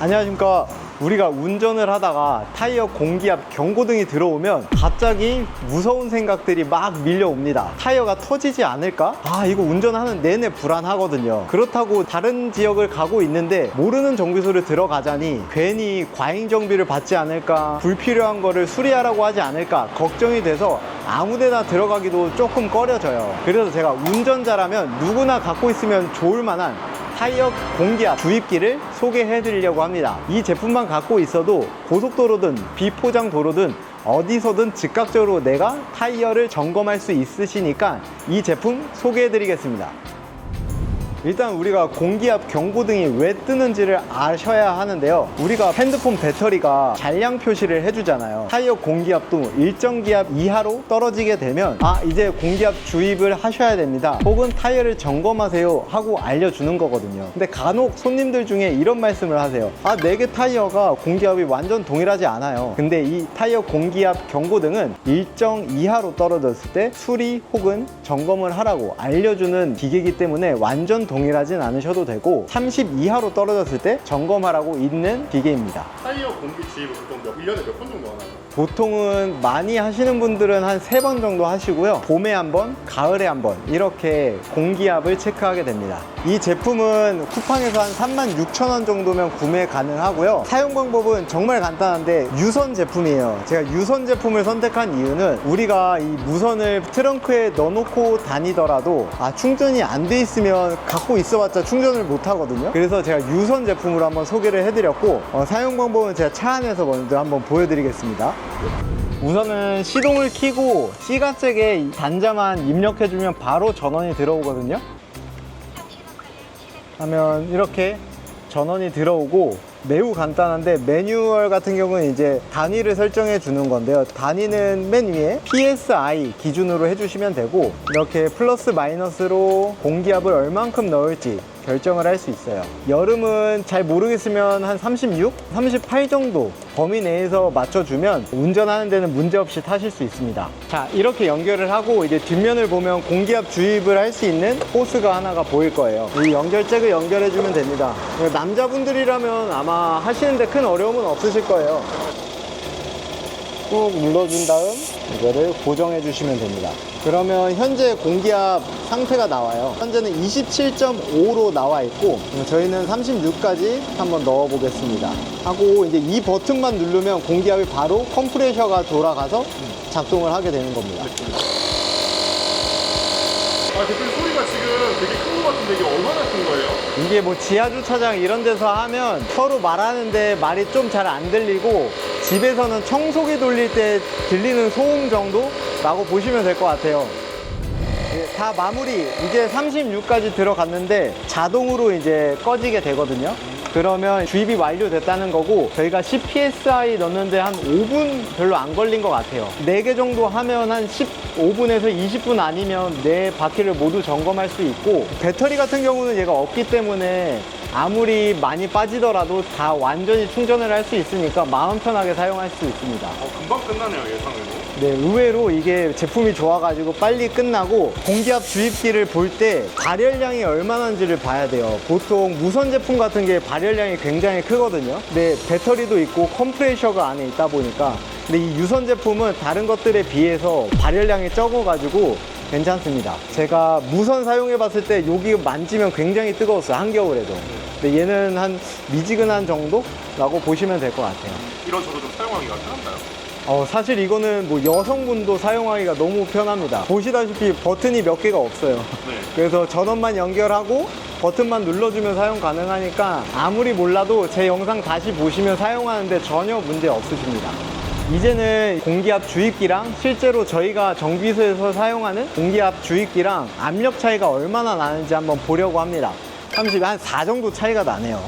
안녕하십니까. 우리가 운전을 하다가 타이어 공기압 경고등이 들어오면 갑자기 무서운 생각들이 막 밀려옵니다. 타이어가 터지지 않을까? 아, 이거 운전하는 내내 불안하거든요. 그렇다고 다른 지역을 가고 있는데 모르는 정비소를 들어가자니 괜히 과잉 정비를 받지 않을까? 불필요한 거를 수리하라고 하지 않을까? 걱정이 돼서 아무 데나 들어가기도 조금 꺼려져요. 그래서 제가 운전자라면 누구나 갖고 있으면 좋을 만한 타이어 공기압 주입기를 소개해 드리려고 합니다. 이 제품만 갖고 있어도 고속도로든 비포장 도로든 어디서든 즉각적으로 내가 타이어를 점검할 수 있으시니까 이 제품 소개해 드리겠습니다. 일단 우리가 공기압 경고등이 왜 뜨는지를 아셔야 하는데요. 우리가 핸드폰 배터리가 잔량 표시를 해주잖아요. 타이어 공기압도 일정 기압 이하로 떨어지게 되면 아 이제 공기압 주입을 하셔야 됩니다. 혹은 타이어를 점검하세요 하고 알려주는 거거든요. 근데 간혹 손님들 중에 이런 말씀을 하세요. 아 네 개 타이어가 공기압이 완전 동일하지 않아요. 근데 이 타이어 공기압 경고등은 일정 이하로 떨어졌을 때 수리 혹은 점검을 하라고 알려주는 기계이기 때문에 완전 동일하진 않으셔도 되고 30 이하로 떨어졌을 때 점검하라고 있는 기계입니다. 타이어 공기 주입을 보통 몇 1년에 몇 번 정도 하나요? 보통은 많이 하시는 분들은 한 세 번 정도 하시고요. 봄에 한 번, 가을에 한 번 이렇게 공기압을 체크하게 됩니다. 이 제품은 쿠팡에서 한 3만 6천 원 정도면 구매 가능하고요. 사용 방법은 정말 간단한데 유선 제품이에요. 제가 유선 제품을 선택한 이유는 우리가 이 무선을 트렁크에 넣어놓고 다니더라도 아 충전이 안 돼 있으면 갖고 있어봤자 충전을 못 하거든요. 그래서 제가 유선 제품으로 한번 소개를 해드렸고 어, 사용 방법은 제가 차 안에서 먼저 한번 보여드리겠습니다. 우선은 시동을 켜고 시가잭에 이 단자만 입력해주면 바로 전원이 들어오거든요. 하면 이렇게 전원이 들어오고 매우 간단한데 매뉴얼 같은 경우는 이제 단위를 설정해 주는 건데요. 단위는 맨 위에 PSI 기준으로 해주시면 되고 이렇게 플러스 마이너스로 공기압을 얼만큼 넣을지 결정을 할 수 있어요. 여름은 잘 모르겠으면 한 36, 38 정도 범위 내에서 맞춰주면 운전하는 데는 문제없이 타실 수 있습니다. 자, 이렇게 연결을 하고 이제 뒷면을 보면 공기압 주입을 할 수 있는 호스가 하나가 보일 거예요. 이 연결잭을 연결해 주면 됩니다. 남자분들이라면 아마 하시는데 큰 어려움은 없으실 거예요. 꾹 눌러준 다음 이거를 고정해 주시면 됩니다. 그러면 현재 공기압 상태가 나와요. 현재는 27.5로 나와 있고 저희는 36까지 한번 넣어 보겠습니다. 하고 이제 이 버튼만 누르면 공기압이 바로 컴프레셔가 돌아가서 작동을 하게 되는 겁니다. 아 대표님 소리가 지금 되게 큰 것 같은데 이게 얼마나 큰 거예요? 이게 뭐 지하 주차장 이런 데서 하면 서로 말하는데 말이 좀 잘 안 들리고 집에서는 청소기 돌릴 때 들리는 소음 정도라고 보시면 될 것 같아요. 예, 다 마무리 이제 36까지 들어갔는데 자동으로 이제 꺼지게 되거든요. 그러면 주입이 완료됐다는 거고 저희가 CPSI 넣는데 한 5분 별로 안 걸린 것 같아요. 4개 정도 하면 한 15분에서 20분 아니면 네 바퀴를 모두 점검할 수 있고 배터리 같은 경우는 얘가 없기 때문에 아무리 많이 빠지더라도 다 완전히 충전을 할 수 있으니까 마음 편하게 사용할 수 있습니다. 어 금방 끝나네요 예상외로 네, 의외로 이게 제품이 좋아가지고 빨리 끝나고 공기압 주입기를 볼 때 발열량이 얼마나인지를 봐야 돼요. 보통 무선 제품 같은 게 발열량이 굉장히 크거든요. 근데 배터리도 있고 컴프레셔가 안에 있다 보니까 근데 이 유선 제품은 다른 것들에 비해서 발열량이 적어가지고 괜찮습니다. 제가 무선 사용해 봤을 때 여기 만지면 굉장히 뜨거웠어요. 한겨울에도. 근데 얘는 한 미지근한 정도라고 보시면 될 것 같아요. 이런 저도 좀 사용하기가 편한가요? 어, 사실 이거는 뭐 여성분도 사용하기가 너무 편합니다. 보시다시피 버튼이 몇 개가 없어요. 네 그래서 전원만 연결하고 버튼만 눌러주면 사용 가능하니까 아무리 몰라도 제 영상 다시 보시면 사용하는데 전혀 문제 없으십니다. 이제는 공기압 주입기랑 실제로 저희가 정비소에서 사용하는 공기압 주입기랑 압력 차이가 얼마나 나는지 한번 보려고 합니다. 30, 한4 정도 차이가 나네요.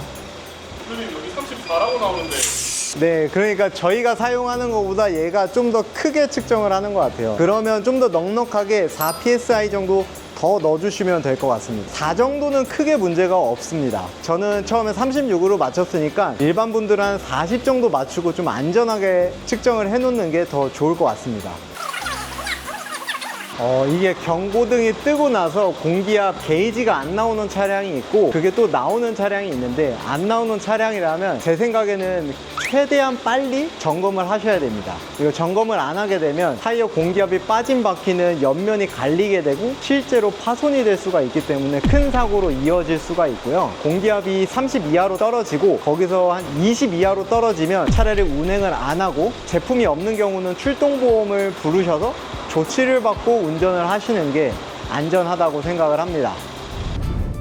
대표님 여기 34라고 나오는데 네, 그러니까 저희가 사용하는 것보다 얘가 좀 더 크게 측정을 하는 것 같아요. 그러면 좀 더 넉넉하게 4 psi 정도 더 넣어주시면 될 것 같습니다. 4 정도는 크게 문제가 없습니다. 저는 처음에 36으로 맞췄으니까 일반 분들은 한 40 정도 맞추고 좀 안전하게 측정을 해놓는 게 더 좋을 것 같습니다. 어, 이게 경고등이 뜨고 나서 공기압 게이지가 안 나오는 차량이 있고 그게 또 나오는 차량이 있는데 안 나오는 차량이라면 제 생각에는 최대한 빨리 점검을 하셔야 됩니다. 이거 점검을 안 하게 되면 타이어 공기압이 빠진 바퀴는 옆면이 갈리게 되고 실제로 파손이 될 수가 있기 때문에 큰 사고로 이어질 수가 있고요. 공기압이 30 이하로 떨어지고 거기서 한 20 이하로 떨어지면 차라리 운행을 안 하고 제품이 없는 경우는 출동보험을 부르셔서 조치를 받고 운전을 하시는 게 안전하다고 생각을 합니다.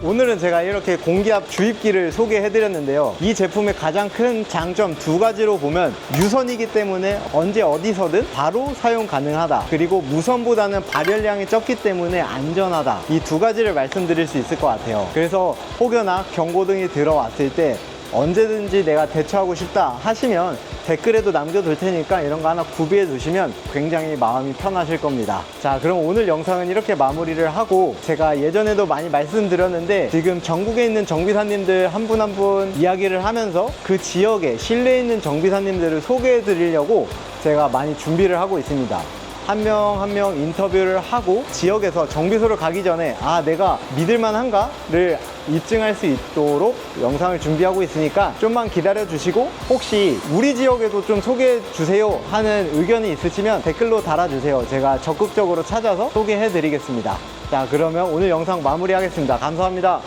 오늘은 제가 이렇게 공기압 주입기를 소개해 드렸는데요. 이 제품의 가장 큰 장점 두 가지로 보면 유선이기 때문에 언제 어디서든 바로 사용 가능하다. 그리고 무선보다는 발열량이 적기 때문에 안전하다. 이 두 가지를 말씀드릴 수 있을 것 같아요. 그래서 혹여나 경고등이 들어왔을 때 언제든지 내가 대처하고 싶다 하시면 댓글에도 남겨둘 테니까 이런 거 하나 구비해 두시면 굉장히 마음이 편하실 겁니다. 자, 그럼 오늘 영상은 이렇게 마무리를 하고 제가 예전에도 많이 말씀드렸는데 지금 전국에 있는 정비사님들 한 분 한 분 이야기를 하면서 그 지역에 신뢰 있는 정비사님들을 소개해 드리려고 제가 많이 준비를 하고 있습니다. 한명한명 인터뷰를 하고 지역에서 정비소를 가기 전에 아 내가 믿을 만한가를 입증할 수 있도록 영상을 준비하고 있으니까 좀만 기다려 주시고 혹시 우리 지역에도 좀 소개해 주세요 하는 의견이 있으시면 댓글로 달아주세요. 제가 적극적으로 찾아서 소개해 드리겠습니다. 자 그러면 오늘 영상 마무리하겠습니다. 감사합니다